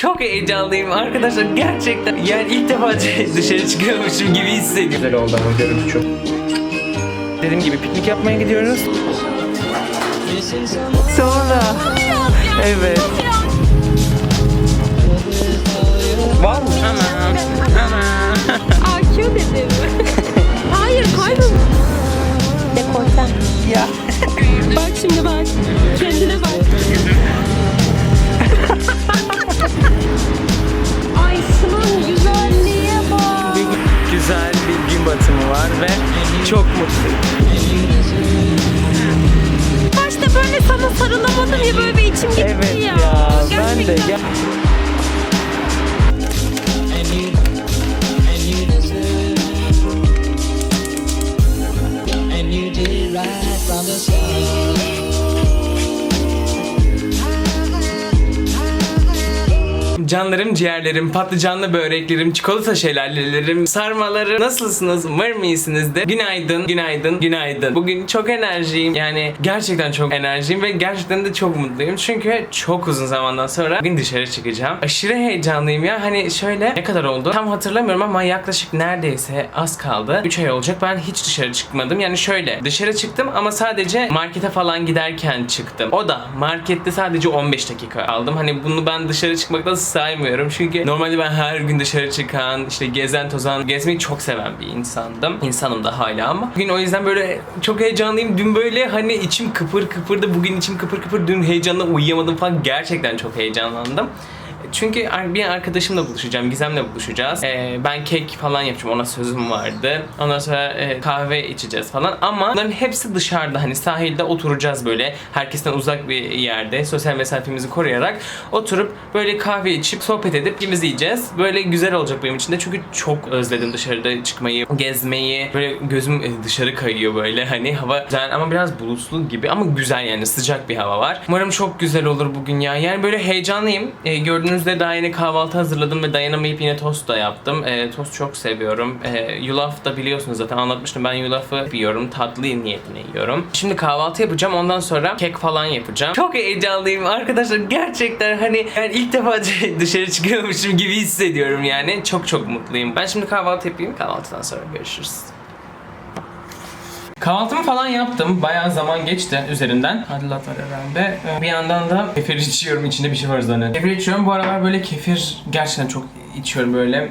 Çok heyecanlıyım arkadaşlar gerçekten. Yani ilk defa dışarı çıkıyormuşum gibi hissediyorum. Güzel oldu ama görüntü çok. Dediğim gibi piknik yapmaya gidiyoruz. Sonra. Evet. Var mı? Ana. Ana. AQ dedim. Hayır koydum. Dekolten. Ya. Bak şimdi bak. Kendine bak. Ay şunun güzelliğe bak. Güzel bir gün batımı var ve çok mutluyum. Canlarım, ciğerlerim, patlıcanlı böreklerim, çikolata şelalelerim, sarmalarım. Nasılsınız? Umarım iyisinizdir. Günaydın, günaydın, günaydın. Bugün çok enerjiyim. Yani gerçekten çok enerjiyim ve gerçekten de çok mutluyum. Çünkü çok uzun zamandan sonra bugün dışarı çıkacağım. Aşırı heyecanlıyım ya. Hani şöyle ne kadar oldu? Tam hatırlamıyorum ama yaklaşık neredeyse az kaldı. 3 ay olacak. Ben hiç dışarı çıkmadım. Yani şöyle dışarı çıktım ama sadece markete falan giderken çıktım. O da markette sadece 15 dakika aldım. Hani bunu ben dışarı çıkmaktan saymıyorum. Çünkü normalde ben her gün dışarı çıkan, işte gezen tozan, gezmeyi çok seven bir insandım. İnsanım da hala ama. Bugün o yüzden böyle çok heyecanlıyım. Dün böyle hani içim kıpır kıpırdı. Bugün içim kıpır kıpır. Dün heyecanla uyuyamadım falan. Gerçekten çok heyecanlandım. Çünkü bir arkadaşımla buluşacağım, Gizem'le buluşacağız. Ee, ben kek falan yapacağım, ona sözüm vardı. Ondan sonra e, kahve içeceğiz falan. Ama bunların hepsi dışarıda, hani sahilde oturacağız böyle. Herkesten uzak bir yerde, sosyal mesafemizi koruyarak oturup böyle kahve içip, sohbet edip ikimiz yiyeceğiz. Böyle güzel olacak benim için de çünkü çok özledim dışarıda çıkmayı, gezmeyi. Böyle gözüm e, dışarı kayıyor böyle hani hava güzel ama biraz bulutlu gibi ama güzel yani sıcak bir hava var. Umarım çok güzel olur bugün ya. Yani böyle heyecanlıyım. E, gördüğünüz üzere daha yeni kahvaltı hazırladım ve dayanamayıp yine tost da yaptım. E, tost çok seviyorum. E, yulaf da biliyorsunuz zaten anlatmıştım. Ben yulafı yiyorum. Tatlı niyetine yiyorum. Şimdi kahvaltı yapacağım. Ondan sonra kek falan yapacağım. Çok heyecanlıyım arkadaşlar. Gerçekten hani yani ilk defa dışarı çıkıyormuşum gibi hissediyorum yani. Çok çok mutluyum. Ben şimdi kahvaltı yapayım. Kahvaltıdan sonra görüşürüz. Kahvaltımı falan yaptım. Bayağı zaman geçti üzerinden. Hadilat var herhalde. Ee, Bir yandan da kefir içiyorum. İçinde bir şey var zannediyorum. Kefir içiyorum. Bu aralar böyle kefir gerçekten çok içiyorum böyle.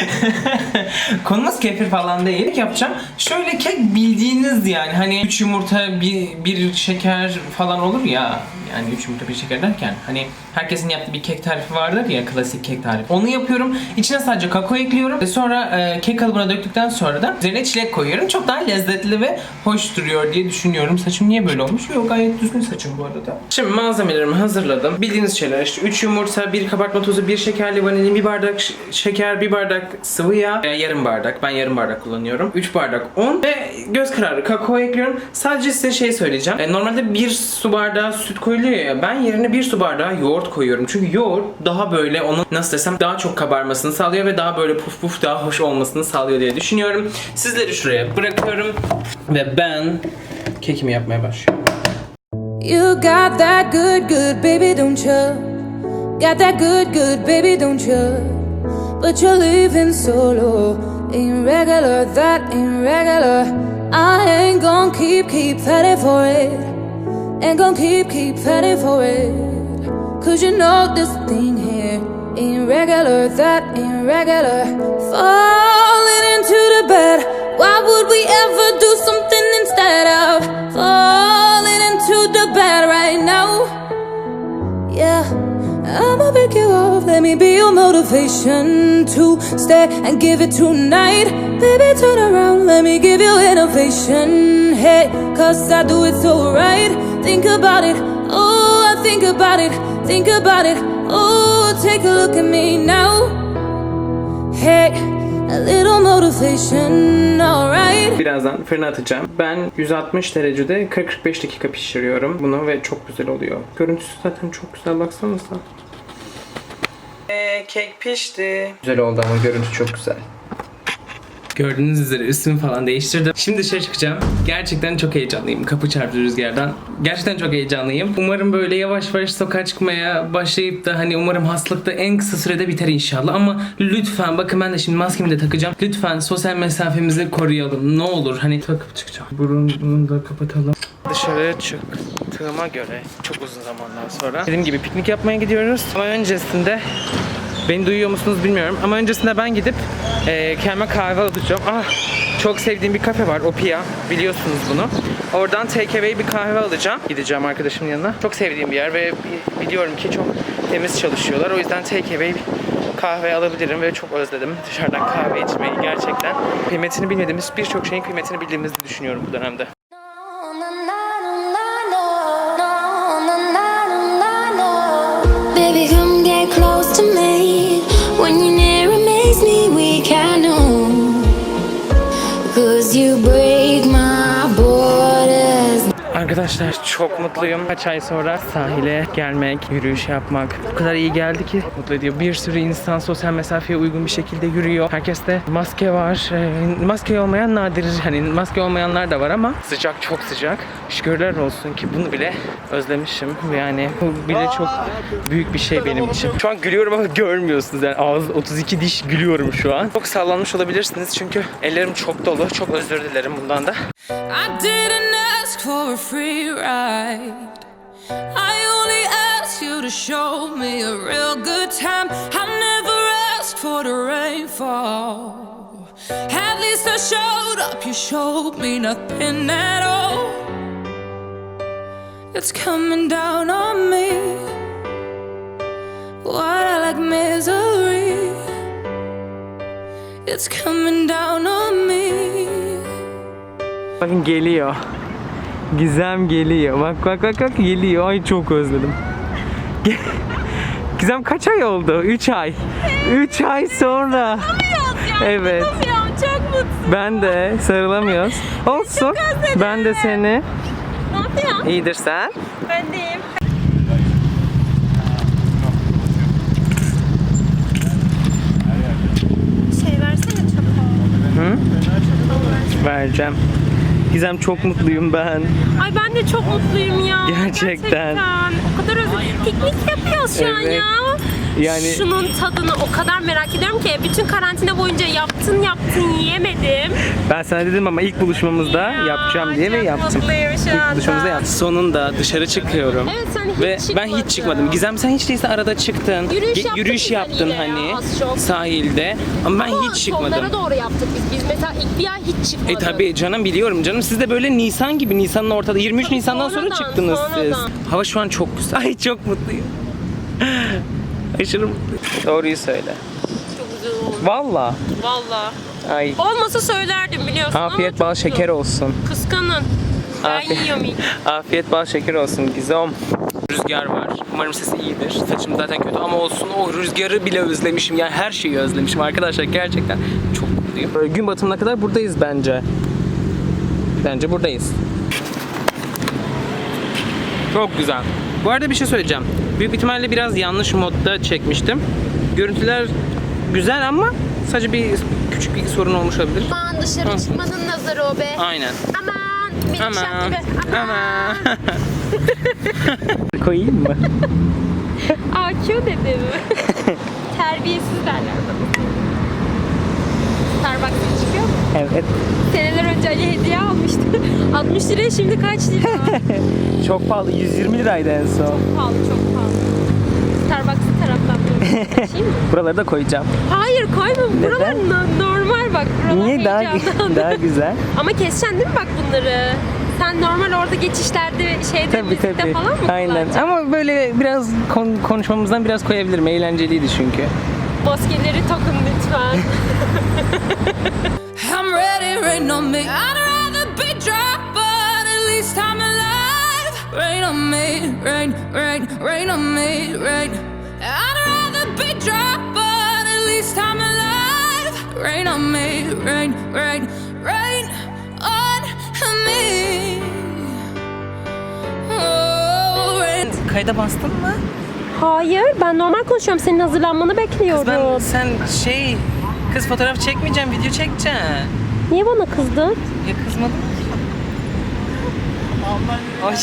Konumuz kefir falan değil. Kek yapacağım. Şöyle kek bildiğiniz yani hani 3 yumurta bir, bir şeker falan olur ya. Yani 3 yumurta bir şeker derken hani herkesin yaptığı bir kek tarifi vardır ya klasik kek tarifi. Onu yapıyorum. İçine sadece kakao ekliyorum. Ve sonra e, kek kalıbına döktükten sonra da üzerine çilek koyuyorum. Çok daha lezzetli ve hoş duruyor diye düşünüyorum. Saçım niye böyle olmuş? Yok gayet düzgün saçım bu arada. Şimdi malzemelerimi hazırladım. Bildiğiniz şeyler işte 3 yumurta, 1 kabartma tozu, 1 şekerli vanilin, 1 bardak ş- şeker, 1 bardak sıvı yağ, e, yarım bardak. Ben yarım bardak kullanıyorum. 3 bardak un ve göz kararı kakao ekliyorum. Sadece size şey söyleyeceğim. E, normalde 1 su bardağı süt koyuluyor ya. Ben yerine 1 su bardağı yoğurt koyuyorum. Çünkü yoğurt daha böyle onun nasıl desem daha çok kabarmasını sağlıyor ve daha böyle puf puf daha hoş olmasını sağlıyor diye düşünüyorum. Sizleri şuraya bırakıyorum ve ben kekimi yapmaya başlıyorum. You got that good, good, baby, don't you? Got that good, good, baby, don't you? But you're leaving solo. Ain't regular, that ain't regular. I ain't gon' keep, keep fighting for it. Ain't gon' keep, keep fighting for it. Cause you know this thing here ain't regular, that ain't regular. Falling into the bed. Why would we ever do something instead of falling into the bed right now? Yeah, I'ma break you off. Let me be your motivation to stay and give it tonight. Baby, turn around. Let me give you innovation. Hey, cause I do it so right. Think about it. Oh, I think about it. Think about it. Oh, take a look at me now. Hey, a little motivation, alright. Birazdan fırına atacağım. Ben 160 derecede 40-45 dakika pişiriyorum bunu ve çok güzel oluyor. Görüntüsü zaten çok güzel baksanıza. Eee kek pişti. Güzel oldu ama görüntü çok güzel. Gördüğünüz üzere üstümü falan değiştirdim. Şimdi dışarı çıkacağım. Gerçekten çok heyecanlıyım. Kapı çarptı rüzgardan. Gerçekten çok heyecanlıyım. Umarım böyle yavaş yavaş sokağa çıkmaya başlayıp da hani umarım hastalık da en kısa sürede biter inşallah. Ama lütfen bakın ben de şimdi maskemi de takacağım. Lütfen sosyal mesafemizi koruyalım. Ne olur hani takıp çıkacağım. Burunu da kapatalım. Dışarı çıktığıma göre çok uzun zamandan sonra dediğim gibi piknik yapmaya gidiyoruz. Ama öncesinde Beni duyuyor musunuz bilmiyorum ama öncesinde ben gidip e, kendime kahve alacağım. Ah, çok sevdiğim bir kafe var Opia biliyorsunuz bunu. Oradan take bir kahve alacağım. Gideceğim arkadaşımın yanına. Çok sevdiğim bir yer ve bi- biliyorum ki çok temiz çalışıyorlar. O yüzden take away kahve alabilirim ve çok özledim dışarıdan kahve içmeyi gerçekten. Kıymetini bilmediğimiz birçok şeyin kıymetini bildiğimizi düşünüyorum bu dönemde. Baby, come get close Arkadaşlar çok mutluyum. Kaç ay sonra sahile gelmek, yürüyüş yapmak o kadar iyi geldi ki mutlu ediyor. Bir sürü insan sosyal mesafeye uygun bir şekilde yürüyor. Herkeste maske var. Ee, maske olmayan nadir. Hani maske olmayanlar da var ama sıcak çok sıcak. Şükürler olsun ki bunu bile özlemişim. Yani bu bile çok büyük bir şey benim için. Şu an gülüyorum ama görmüyorsunuz. Yani ağız 32 diş gülüyorum şu an. Çok sallanmış olabilirsiniz çünkü ellerim çok dolu. Çok özür dilerim bundan da. I ask for a free ride. I only asked you to show me a real good time. I never asked for the rainfall. At least I showed up, you showed me nothing at all. It's coming down on me. What I like misery. It's coming down on me. Bakın geliyor. Gizem geliyor. Bak bak bak bak geliyor. Ay çok özledim. Gizem kaç ay oldu? 3 ay. 3 ay sonra. Evet. Çok mutsuz. Ben de sarılamıyoruz. Olsun. Ben de seni. Ne yapıyorsun? İyidir sen. Ben deyim. Şey versene çabuk. Vereceğim. Gizem çok mutluyum ben. Ay ben de çok mutluyum ya. Gerçekten. O kadar özledim. Piknik yapıyoruz şu an Evet. ya. Yani- Şunun tadını o kadar merak ediyorum ki bütün karantina boyunca yaptın yaptın yiyemedim. Ben sana dedim ama ilk buluşmamızda Ya, yapacağım diye ve çok yaptım. mutluyum şu İlk anda. buluşmamızda yaptım. Sonunda dışarı çıkıyorum. Evet, sen hiç Ve ben çıkmadın. hiç çıkmadım. Gizem sen hiç değilse arada çıktın. Yürüyüş Ge- yaptık biz yaptın hani hani ya, az çok. sahilde. Ama ben Ama hiç çıkmadım. Sonlara doğru yaptık biz. Biz mesela ilk bir ay hiç çıkmadık. E tabi canım biliyorum canım. Siz de böyle Nisan gibi Nisan'ın ortada 23 Tabii Nisan'dan sonra sonradan, çıktınız sonradan. siz. Hava şu an çok güzel. Ay çok mutluyum. Aşırı mutluyum. Doğruyu söyle. Çok güzel oldu. Valla. Valla. Ay. Olmasa söylerdim biliyorsun Afiyet ama bal çok şeker olsun. Kıskanın. Ben Afiyet. yiyorum ilk. Afiyet bal şeker olsun Gizem. Rüzgar var. Umarım sesi iyidir. Saçım zaten kötü ama olsun. O rüzgarı bile özlemişim. Yani her şeyi özlemişim arkadaşlar. Gerçekten çok mutluyum. Böyle gün batımına kadar buradayız bence. Bence buradayız. Çok güzel. Bu arada bir şey söyleyeceğim. Büyük ihtimalle biraz yanlış modda çekmiştim. Görüntüler güzel ama sadece bir küçük bir sorun olmuş olabilir. Aman dışarı çıkmanın nazarı o be. Aynen. Aman. Bir Aman. şarkı be. Aman. Koyayım mı? AQ dedim. Terbiyesiz derler bana. Starbucks'a çıkıyor mu? Evet. Seneler önce Ali hediye almıştı. 60 liraya şimdi kaç lira? Çok pahalı. 120 liraydı en son. pahalı çok pahalı. Starbucks'ın taraftan. Taşıyayım mı? Buraları da koyacağım. Hayır koyma. Buralar no- normal bak. Buralar Niye daha heyecanlı. daha güzel? Ama keseceksin değil mi bak bunları? Sen normal orada geçişlerde şeyde Tabii müzikte tabii. falan mı Aynen. kullanacaksın? Ama böyle biraz kon- konuşmamızdan biraz koyabilirim. Eğlenceliydi çünkü. Maskeleri takın lütfen. I'm ready, rain on me. I'd rather be dry, but at least I'm alive. Rain on me, rain, rain, rain on me, rain. I'd rather be dry, but at least I'm alive. Rain on me, rain, rain, rain on me. Oh, rain. Kayda bastın mı? Hayır ben normal konuşuyorum. Senin hazırlanmanı bekliyorum. Ben sen şey Kız fotoğraf çekmeyeceğim, video çekeceğim. Niye bana kızdın? Ya kızmadım. Ay.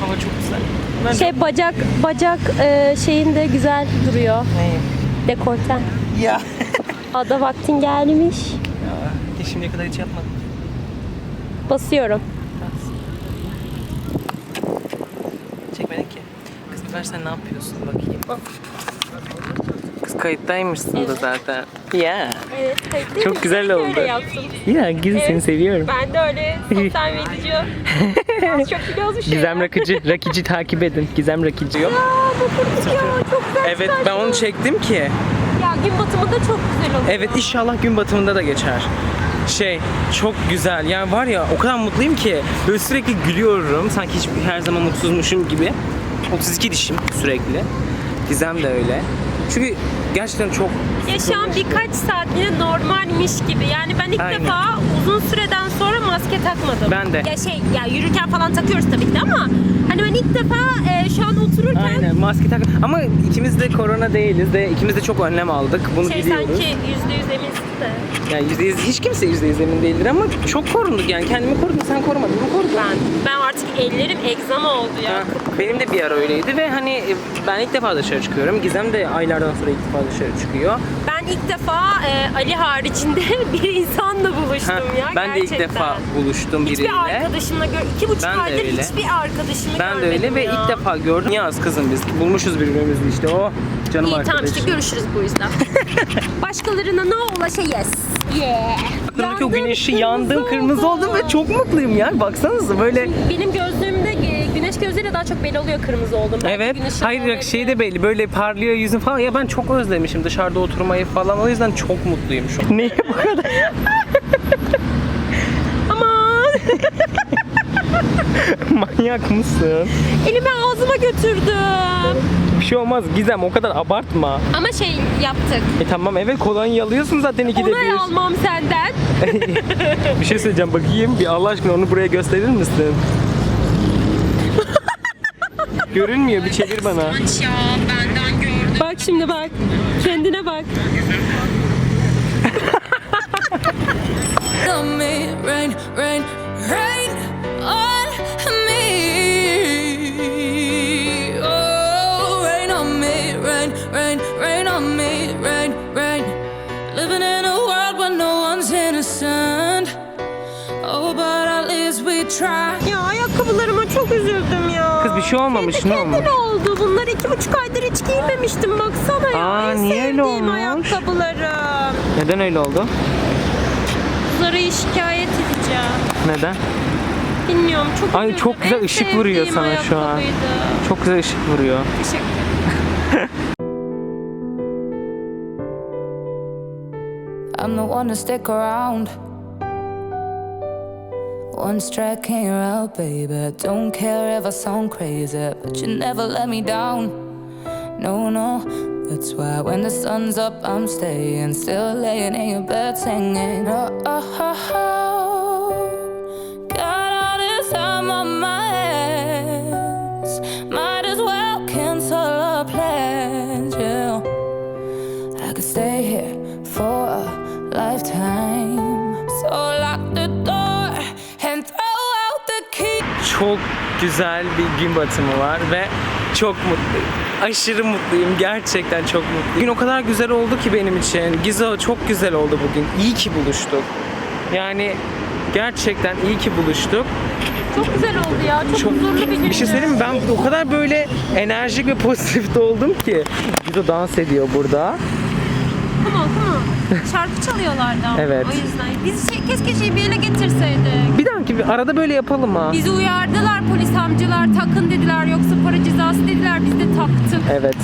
Hava çok güzel. Ben Şey bacak bacak e, şeyinde güzel duruyor. Neyim? Dekolten. Ya. Ada vaktin gelmiş. ya. Şimdiye kadar hiç yapmadım. Basıyorum. Çekmedin ki. Kız bir ver sen ne yapıyorsun bakayım. Kız kayıttaymışsın da zaten. Ya. Evet. Çok güzel oldu. yaptım. Ya Giz seni seviyorum. Ben de öyle sosyal medyacı. Az çok şey. Gizem. Rakıcı. Rakıcı takip edin. Gizem Rakıcı yok. Aa, bakın ya çok güzel. Evet ben onu çektim ki. Ya gün batımı da çok güzel oluyor. Evet inşallah gün batımında da geçer. Şey çok güzel yani var ya o kadar mutluyum ki böyle sürekli gülüyorum sanki hiç her zaman mutsuzmuşum gibi 32 dişim sürekli Gizem de öyle çünkü gerçekten çok Ya şu an birkaç saatliğine normalmiş gibi. Yani ben ilk Aynen. defa uzun süreden sonra maske takmadım. Ben de. Ya şey ya yürürken falan takıyoruz tabii ki de ama hani ben ilk defa e, şu an otururken aynen maske tak ama ikimiz de korona değiliz de ikimiz de çok önlem aldık bunu şey biliyoruz. sanki yüzde yüz eminsin de. Yani yüzde yüz, hiç kimse yüzde yüz emin değildir ama çok korunduk yani kendimi korudum sen korumadın mı korudun. Ben ben artık ellerim egzama oldu ya. Ha, Benim de bir ara öyleydi ve hani e, ben ilk defa dışarı çıkıyorum. Gizem de aylardan sonra ilk defa dışarı çıkıyor. Ben ilk defa e, Ali haricinde bir insanla buluştum ya ben de ilk gerçekten. defa buluştum Hiçbir biriyle. arkadaşımla gör iki buçuk Ben de aydır öyle. hiçbir arkadaşımı Ben de görmedim öyle ve ya. ilk defa gördüm. Yaz kızım biz. Bulmuşuz birbirimizi işte. O canım İyi tamam arkadaşım. işte görüşürüz bu yüzden. Başkalarına ne ulaşayız? Yeah. Aklımdaki o Yandım, güneşi yandım, kırmızı oldum ve çok mutluyum ya. Baksanıza böyle. Benim gözlüğümde e, güneş gözüyle daha çok belli oluyor kırmızı oldum. Belki Evet. Hayır olmayabilir. şey de belli. Böyle parlıyor yüzün falan. Ya ben çok özlemişim dışarıda oturmayı falan. O yüzden çok mutluyum şu an. Neye bu kadar? Aman Manyak mısın? elimi ağzıma götürdüm. Bir şey olmaz Gizem o kadar abartma. Ama şey yaptık. E tamam evet kolonya alıyorsun zaten ikide Onay bir. almam senden. Bir şey söyleyeceğim bakayım bir Allah aşkına onu buraya gösterir misin? Görünmüyor bir çevir bana. ya benden gördüm. Bak şimdi bak. Kendine bak. rain, rain, rain on me. Oh, rain on me, rain, rain, rain on me, rain, rain. Living in a world where no one's innocent. Oh, but at least we try. Ya ayakkabılarıma çok üzüldüm şey olmamış ne olmuş? Kendine oldu. Bunları iki buçuk aydır hiç giymemiştim. Baksana ya. Aa, en niye öyle sevdiğim olmuş? ayakkabılarım. Neden öyle oldu? Zara'yı şikayet edeceğim. Neden? Bilmiyorum çok Ay, üzüldüm. çok güzel En ışık vuruyor sevdiğim sana şu an. ayakkabıydı. Çok güzel ışık vuruyor. Teşekkür ederim. I'm the one to stick around. One strike can't you're out, baby. Don't care if I sound crazy, but you never let me down. No, no, that's why when the sun's up, I'm staying, still laying in your bed singing. Oh, oh, oh, oh. Güzel bir gün batımı var ve çok mutluyum. Aşırı mutluyum. Gerçekten çok mutluyum. Gün o kadar güzel oldu ki benim için. Gizo çok güzel oldu bugün. İyi ki buluştuk. Yani gerçekten iyi ki buluştuk. Çok güzel oldu ya. Çok, Çok huzurlu bir gündü. bir şey söyleyeyim mi? Ben o kadar böyle enerjik ve pozitif oldum ki. Gizo dans ediyor burada. Come on. Şarkı çalıyorlardı ama Evet. o yüzden. Biz şey, keşke şey bir yere getirseydik. Bir dahaki bir arada böyle yapalım ha. Bizi uyardılar polis amcalar takın dediler yoksa para cezası dediler biz de taktık. Evet.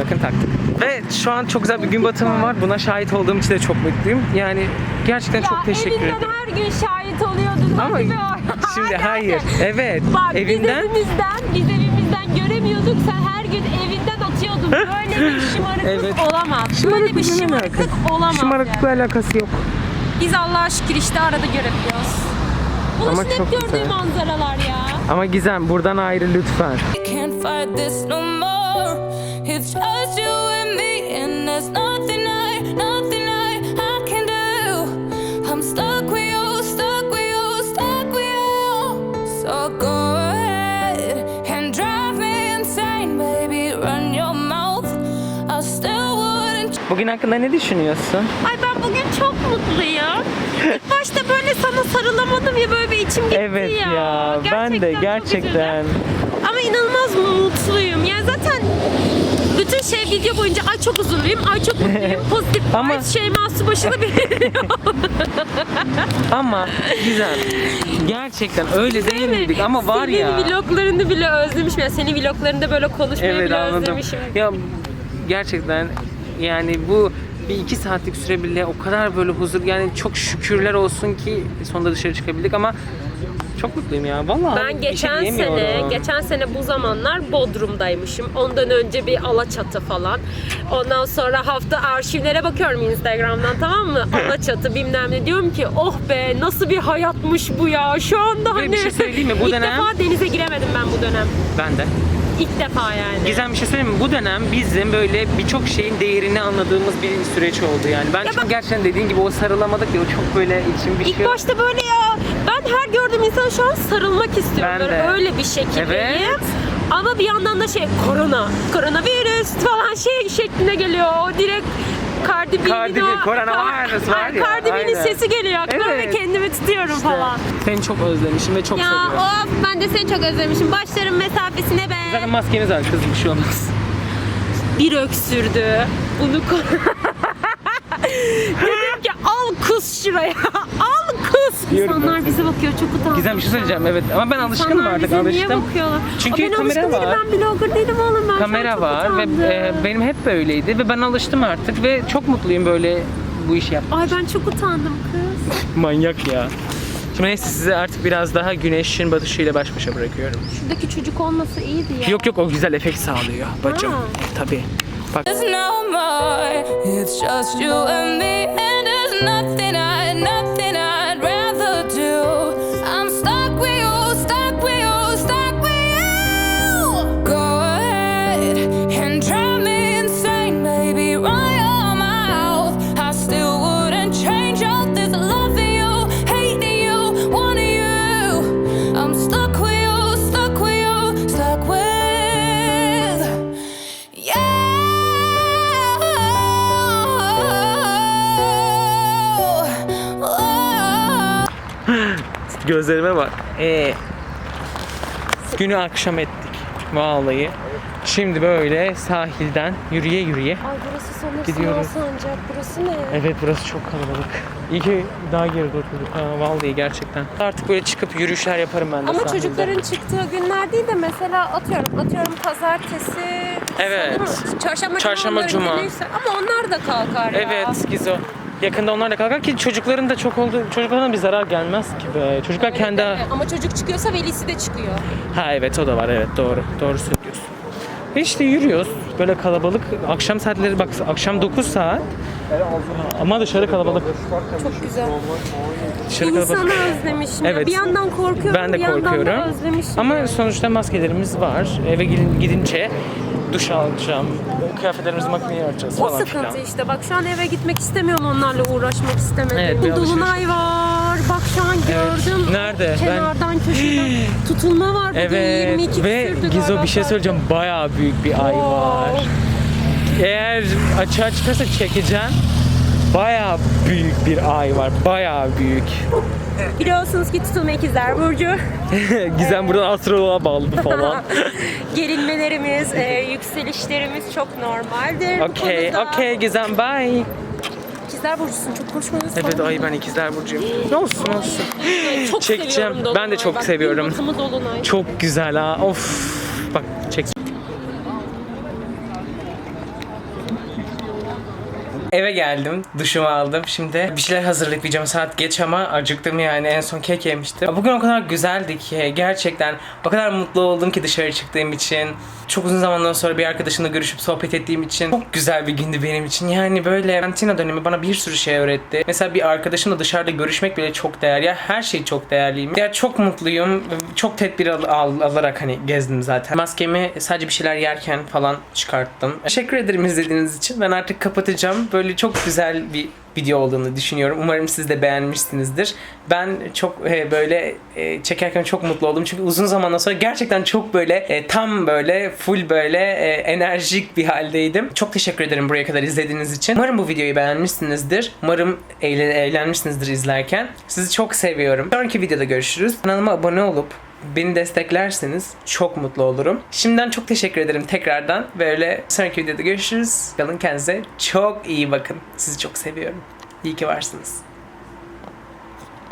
Bakın taktık. Ve şu an çok güzel bir gün batımı var. Buna şahit olduğum için de çok mutluyum. Yani gerçekten çok teşekkür ederim. her gün şahit oluyordun. Ama hadi be. şimdi hayır. Evet. Bak Evinden biz evimizden, biz evimizden göremiyorduk. Sen her gün atıyordun. Böyle bir şımarıklık Evet. olamaz. Böyle bir Şımarıklıkla ne şımarıklık alakası? olamaz. Şımarıklıkla yani. alakası yok. Biz Allah'a şükür işte arada görebiliyoruz. Ama hep çok gördüğü güzel. manzaralar ya. Ama Gizem buradan ayrı lütfen. We can't fight this no more. It's just you and me, Bugün hakkında ne düşünüyorsun? Ay ben bugün çok mutluyum. İlk başta böyle sana sarılamadım ya böyle bir içim gitti Evet ya. ya, ben de gerçekten. Ama inanılmaz mutluyum. Yani zaten bütün şey video boyunca ay çok huzurluyum, ay çok mutluyum, pozitif Ama-. Şeyma Subaşı'nı biliyor. Ama güzel. Gerçekten öyle değil miydik ama var Senin ya. vloglarını bile özlemişim. Yani senin vloglarında böyle konuşmayı Evet bile anladım. özlemişim. Ya gerçekten yani bu bir iki saatlik süre bile o kadar böyle huzur yani çok şükürler olsun ki sonunda dışarı çıkabildik ama çok mutluyum ya vallahi. Ben şey geçen sene, diyemiyorum. geçen sene bu zamanlar Bodrum'daymışım. Ondan önce bir Alaçatı falan. Ondan sonra hafta arşivlere bakıyorum Instagram'dan tamam mı? Alaçatı bilmem ne. Diyorum ki oh be nasıl bir hayatmış bu ya. Şu anda Ve hani... bir şey söyleyeyim mi? Bu İlk dönem- defa denize giremedim ben bu dönem. Ben de. İlk defa yani. Gizem bir şey söyleyeyim mi? Bu dönem bizim böyle birçok şeyin değerini anladığımız bir süreç oldu yani. Ben Ya çok bak- gerçekten dediğin gibi o sarılamadık ya o çok böyle içim bir İlk şey. başta böyle ya ben her gördüğüm insan şu an sarılmak istiyorum. Ben Böyle de. öyle bir şekildeyim. Evet. Ama bir yandan da şey korona, koronavirüs falan şey şeklinde geliyor. O direkt Cardi B'nin Cardi B, o- koronavirüs var ya, Cardi B'nin aynen. sesi geliyor aklıma ve Evet. kendimi tutuyorum falan. Seni çok özlemişim ve çok Ya seviyorum. of ben de seni çok özlemişim. Başlarım mesafesine Zaten be. maskemiz var kızım bir şey olmaz. Bir öksürdü. Bunu ko- Dedim ki al kız şuraya. al kız. Diyorum İnsanlar bize bakıyor çok utandım. Gizem bir şey söyleyeceğim evet ama ben alışkınım İnsanlar artık bize niye bakıyorlar? Çünkü Aa, ben kamera alışkın var. değilim, Ben blogger değilim oğlum ben. Kamera çok var ve utandım. e, benim hep böyleydi ve ben alıştım artık ve çok mutluyum böyle bu işi yap. Ay ben çok utandım kız. Manyak ya. Şimdi neyse size artık biraz daha güneşin batışıyla baş başa bırakıyorum. Şuradaki çocuk olmasa iyiydi ya. Yok yok o güzel efekt sağlıyor bacım. Ha. Tabii. Bak There's no more. It's just you and me, and there's nothing I, nothing gözlerime bak. Ee, günü akşam ettik. Vallahi. Şimdi böyle sahilden yürüye yürüye. Ay burası sanırsın Gidiyoruz. Alsancak. Burası ne? Evet burası çok kalabalık. İyi ki daha geride oturduk. Ha, vallahi gerçekten. Artık böyle çıkıp yürüyüşler yaparım ben de Ama sahilde. çocukların çıktığı günler değil de mesela atıyorum atıyorum pazartesi, Evet. salı mı? çarşamba, Çarşamba, cuma. günüyse- Ama onlar da kalkar ya. Evet Gizo. Yakında onlar da kalkar ki çocukların da çok oldu. Çocuklarına bir zarar gelmez ki be. Çocuklar kendi... Değil mi? Ama çocuk çıkıyorsa velisi de çıkıyor. Ha evet o da var evet doğru. Doğru söylüyorsun. Ve işte yürüyoruz. Böyle kalabalık. Akşam saatleri bak akşam 9 saat. Ama dışarı kalabalık. Çok güzel. Dışarı İnsanı kalabalık. özlemişim. Evet. Bir yandan korkuyorum, Ben de bir yandan da korkuyorum. özlemişim. Ama sonuçta maskelerimiz var. Eve gidin- gidince duş alacağım. Kıyafetlerimizi makineye atacağız o falan sıkıntı filan. işte. Bak şu an eve gitmek istemiyorum onlarla uğraşmak istemedim. Evet, bir Bu Dolunay alışveriş. var. Bak şu an gördüm. Nerede? Ben- Kenardan köşeden tutulma var. Bugün Evet 22 ve küsürdü Gizo galiba bir şey söyleyeceğim. Bayağı büyük bir ay var. Eğer açığa çıkarsa çekeceğim. Bayağı büyük bir ay var. Bayağı büyük. Biliyorsunuz ki tutulma ikizler Burcu. Gizem buradan astroloğa bağladı falan. Gerilmelerimiz, e, yükselişlerimiz çok normaldir. Bu Okey, konuda okey Gizem bye. İkizler Burcu'sun çok konuşmanız Evet ay ben ikizler burcuyum. Ne olsun olsun. çok çekeceğim. seviyorum. Ben de çok Bak, seviyorum. gün batımı Dolunay. Çok güzel ha. Of. Bak çek. Eve geldim, duşumu aldım. Şimdi bir şeyler hazırlayacağım. Saat geç ama acıktım yani. En son kek yemiştim. Bugün o kadar güzeldi ki gerçekten o kadar mutlu oldum ki dışarı çıktığım için. Çok uzun zamandan sonra bir arkadaşımla görüşüp sohbet ettiğim için çok güzel bir gündü benim için. Yani böyle karantina dönemi bana bir sürü şey öğretti. Mesela bir arkadaşımla dışarıda görüşmek bile çok değerli. Ya her şey çok değerliyim. Ya çok mutluyum. Çok tedbir al- al- alarak hani gezdim zaten. Maskemi sadece bir şeyler yerken falan çıkarttım. Teşekkür ederim izlediğiniz için. Ben artık kapatacağım. Böyle çok güzel bir video olduğunu düşünüyorum. Umarım siz de beğenmişsinizdir. Ben çok e, böyle e, çekerken çok mutlu oldum. Çünkü uzun zamandan sonra gerçekten çok böyle e, tam böyle full böyle e, enerjik bir haldeydim. Çok teşekkür ederim buraya kadar izlediğiniz için. Umarım bu videoyu beğenmişsinizdir. Umarım eğlen- eğlenmişsinizdir izlerken. Sizi çok seviyorum. Sonraki videoda görüşürüz. Kanalıma abone olup beni desteklerseniz çok mutlu olurum. Şimdiden çok teşekkür ederim tekrardan. Böyle sonraki videoda görüşürüz. Kalın kendinize çok iyi bakın. Sizi çok seviyorum. İyi ki varsınız.